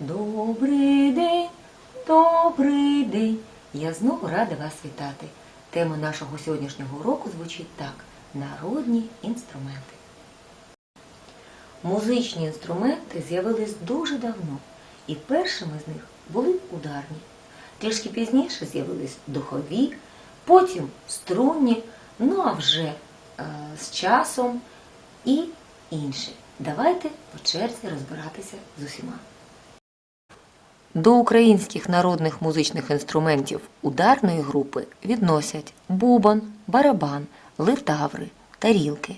Добрий день, добрий день. Я знову рада вас вітати. Тема нашого сьогоднішнього уроку звучить так: народні інструменти. Музичні інструменти з'явились дуже давно, і першими з них були ударні. Трішки пізніше з'явились духові, потім струнні, ну а вже е, з часом і інші. Давайте по черзі розбиратися з усіма. До українських народних музичних інструментів ударної групи відносять бубон, барабан, литаври, тарілки.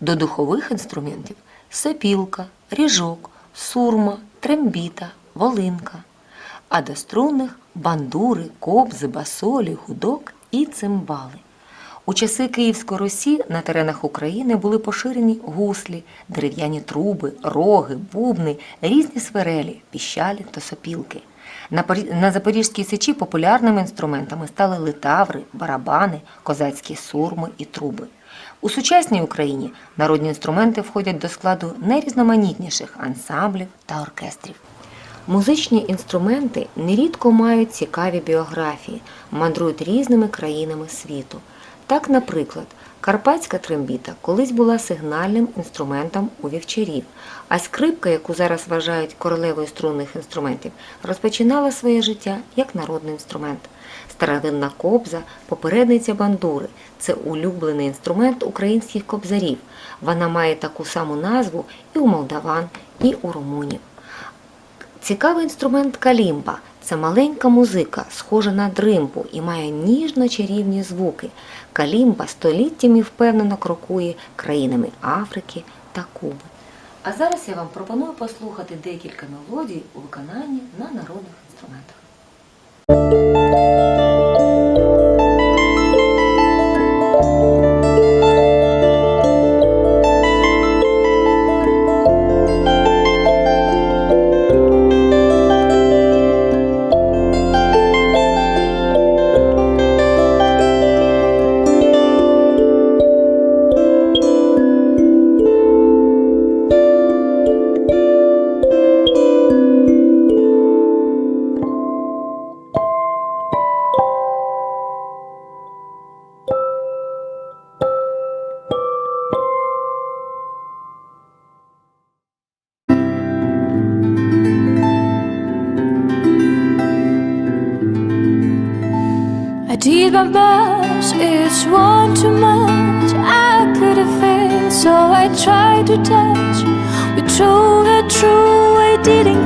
До духових інструментів сопілка, ріжок, сурма, трембіта, волинка. А до струнних бандури, кобзи, басолі, гудок і цимбали. У часи Київської Русі на теренах України були поширені гуслі, дерев'яні труби, роги, бубни, різні свирелі, піщалі та сопілки. На, Запорізькій сечі популярними інструментами стали литаври, барабани, козацькі сурми і труби. У сучасній Україні народні інструменти входять до складу найрізноманітніших ансамблів та оркестрів. Музичні інструменти нерідко мають цікаві біографії, мандрують різними країнами світу. Так, наприклад, карпатська трембіта колись була сигнальним інструментом у вівчарів, а скрипка, яку зараз вважають королевою струнних інструментів, розпочинала своє життя як народний інструмент. Старовинна кобза попередниця бандури. Це улюблений інструмент українських кобзарів. Вона має таку саму назву і у молдаван, і у румунів. Цікавий інструмент калімба це маленька музика, схожа на дримбу і має ніжно-чарівні звуки. Калімба століттями впевнено крокує країнами Африки та Куби. А зараз я вам пропоную послухати декілька мелодій у виконанні на народних інструментах. My best, it's one too much. I could have failed, so I tried to touch. We drove the truth, I didn't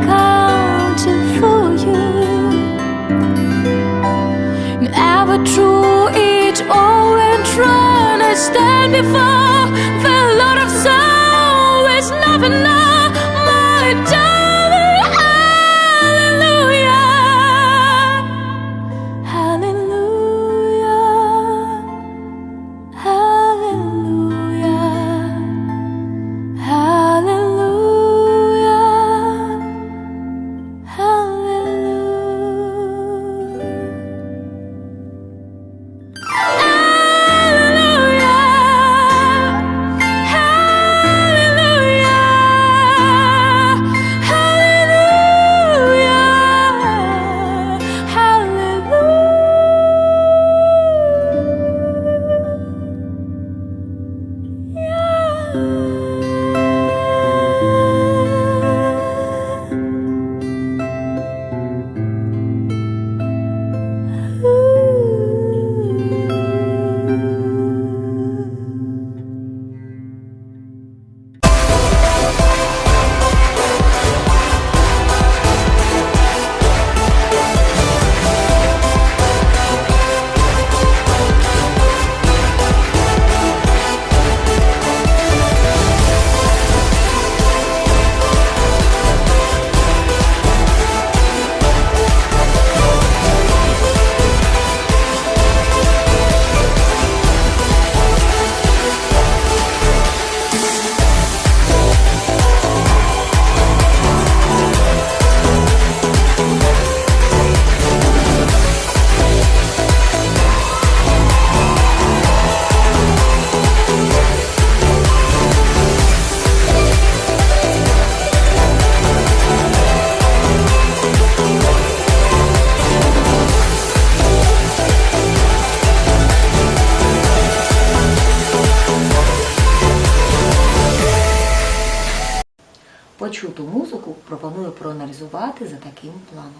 проаналізувати за таким планом.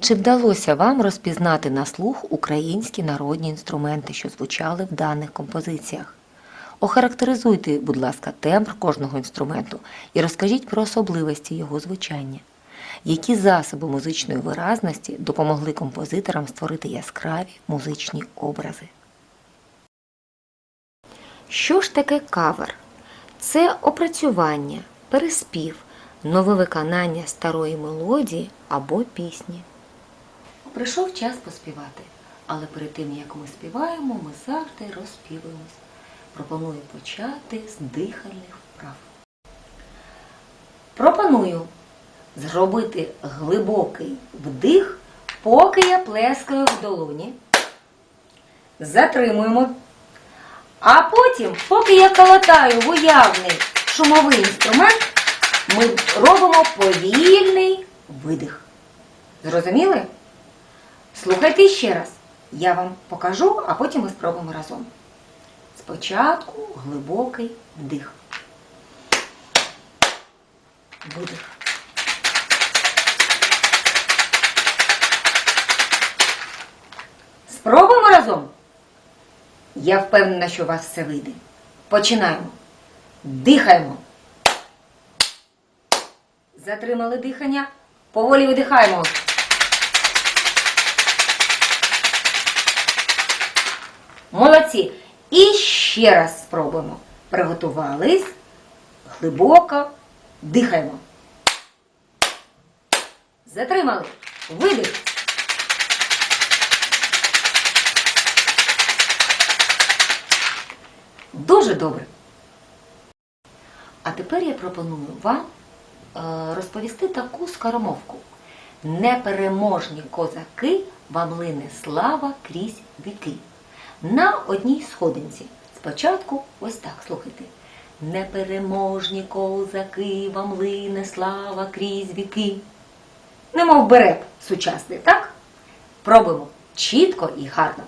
Чи вдалося вам розпізнати на слух українські народні інструменти, що звучали в даних композиціях? Охарактеризуйте, будь ласка, тембр кожного інструменту і розкажіть про особливості його звучання. Які засоби музичної виразності допомогли композиторам створити яскраві музичні образи? Що ж таке кавер? Це опрацювання, переспів, нове виконання старої мелодії або пісні. Прийшов час поспівати, але перед тим як ми співаємо, ми завжди розспівуємось. Пропоную почати з дихальних вправ. Пропоную зробити глибокий вдих, поки я плескаю в долоні. Затримуємо. А потім, поки я калатаю в уявний шумовий інструмент, ми робимо повільний видих. Зрозуміли? Слухайте ще раз. Я вам покажу, а потім ми спробуємо разом. Спочатку глибокий вдих. Видих. Спробуємо разом. Я впевнена, що у вас все вийде. Починаємо. Дихаємо. Затримали дихання. Поволі видихаємо. Молодці. І ще раз спробуємо. Приготувались. Глибоко. Дихаємо. Затримали. Видих. Дуже добре. А тепер я пропоную вам розповісти таку скоромовку. Непереможні козаки вам лине слава крізь віки. На одній сходинці. Спочатку ось так, слухайте. Непереможні козаки вам лине слава крізь віки. Немов берет сучасний, так? Пробуємо чітко і гарно.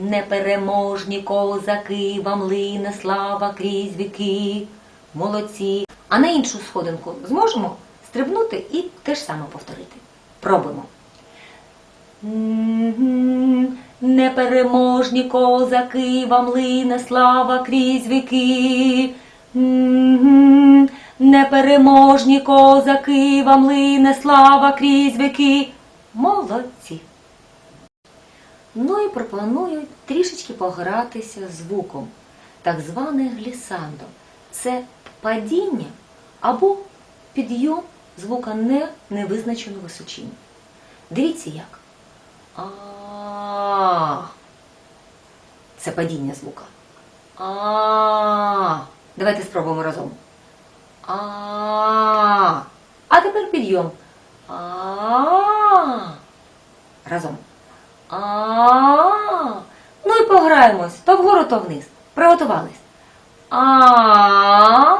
Непереможні козаки, вам лине слава крізь віки. Молодці. А на іншу сходинку зможемо стрибнути і те ж саме повторити. Пробуємо. Непереможні козаки, вам лине слава крізь віки. Непереможні козаки, вам лине слава крізь віки. Молодці. Ну і пропоную трішечки погратися звуком, так зване глісандо. Це падіння або підйом звука не невизначену височинь. Дивіться як. А. Це падіння звука. А. Давайте спробуємо разом. А. А тепер підйом. А. Разом. А. Ну і пограємось то вгору, то вниз. Приготувались. А.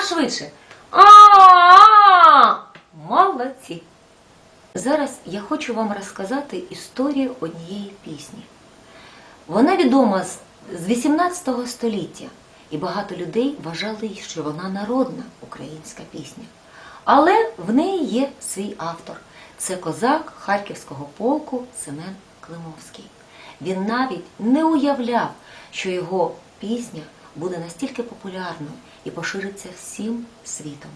А швидше. А. Молодці. Зараз я хочу вам розказати історію однієї пісні. Вона відома з 18 століття, і багато людей вважали, що вона народна українська пісня. Але в неї є свій автор. Це козак Харківського полку Семен Климовський. Він навіть не уявляв, що його пісня буде настільки популярною і пошириться всім світом.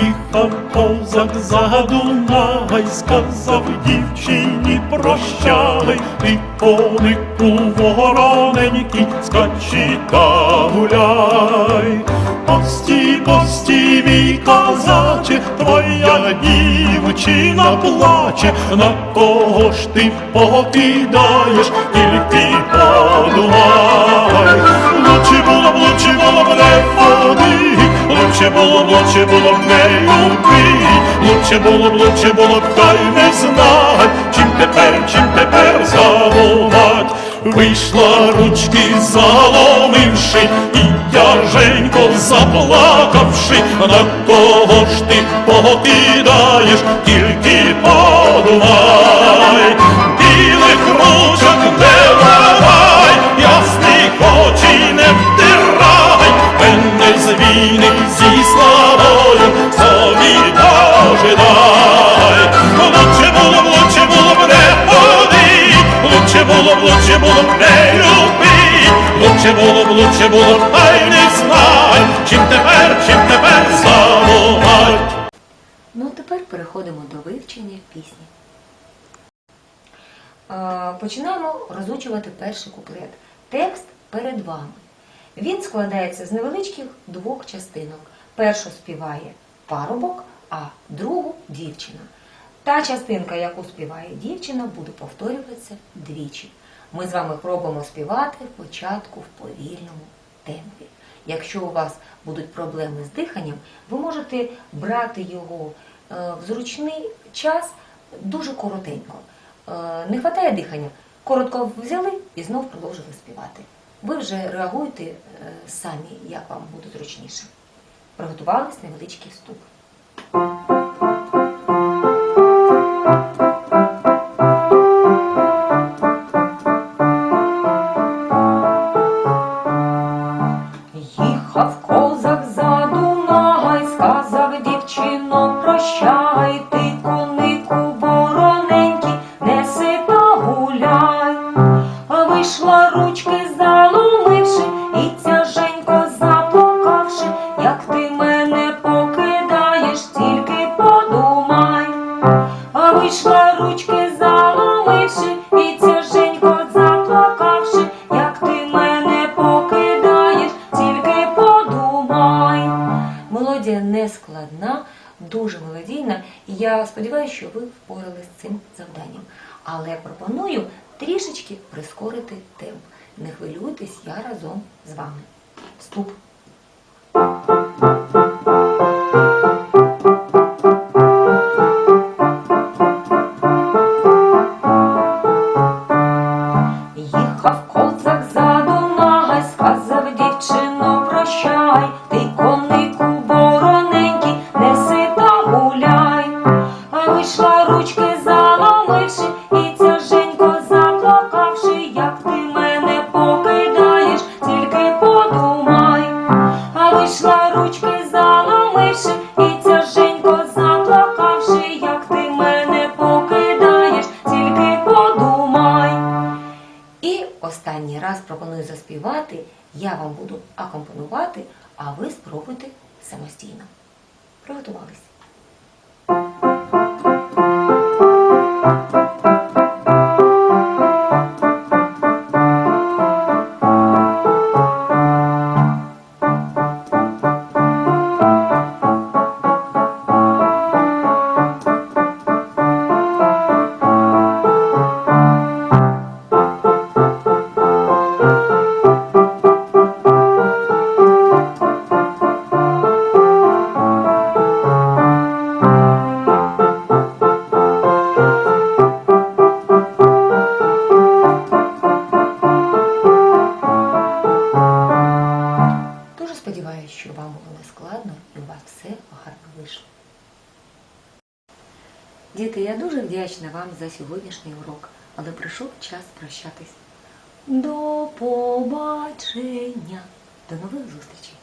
Їхав козак за Дунай, сказав дівчині прощай, і конику вороненький, скачі та гуляй. Пості, пості, мій козаче, твоя дівчина плаче, на кого ж ти покидаєш, тільки подумай. Лучше було б, лучше було б не ходи, лучше було б, лучше було б не люби, лучше було б, лучше було б, та й не чим тепер, тепер забувати. Вийшла ручки заломивши, і тяженько заплакавши, на кого ж ти покидаєш, тільки подумай, пісні. Е, Починаємо розучувати перший куплет. Текст перед вами. Він складається з невеличких двох частинок. Першу співає парубок, а другу дівчина. Та частинка, яку співає дівчина, буде повторюватися двічі. Ми з вами пробуємо співати спочатку в повільному темпі. Якщо у вас будуть проблеми з диханням, ви можете брати його е, в зручний час дуже коротенько. Е, Не вистачає дихання, коротко взяли і знов продовжили співати. Ви вже реагуєте е, самі, як вам буде зручніше. Приготувались невеличкий вступ. Їхав козак Складна, дуже мелодійна, і я сподіваюся, що ви впоралися з цим завданням. Але пропоную трішечки прискорити темп. Не хвилюйтесь, я разом з вами. Вступ. Пропоную заспівати. Я вам буду акомпонувати, а ви спробуйте самостійно. Приготувались. Що вам було складно і у вас все гарно вийшло. Діти, я дуже вдячна вам за сьогоднішній урок, але прийшов час прощатись. До побачення! До нових зустрічей!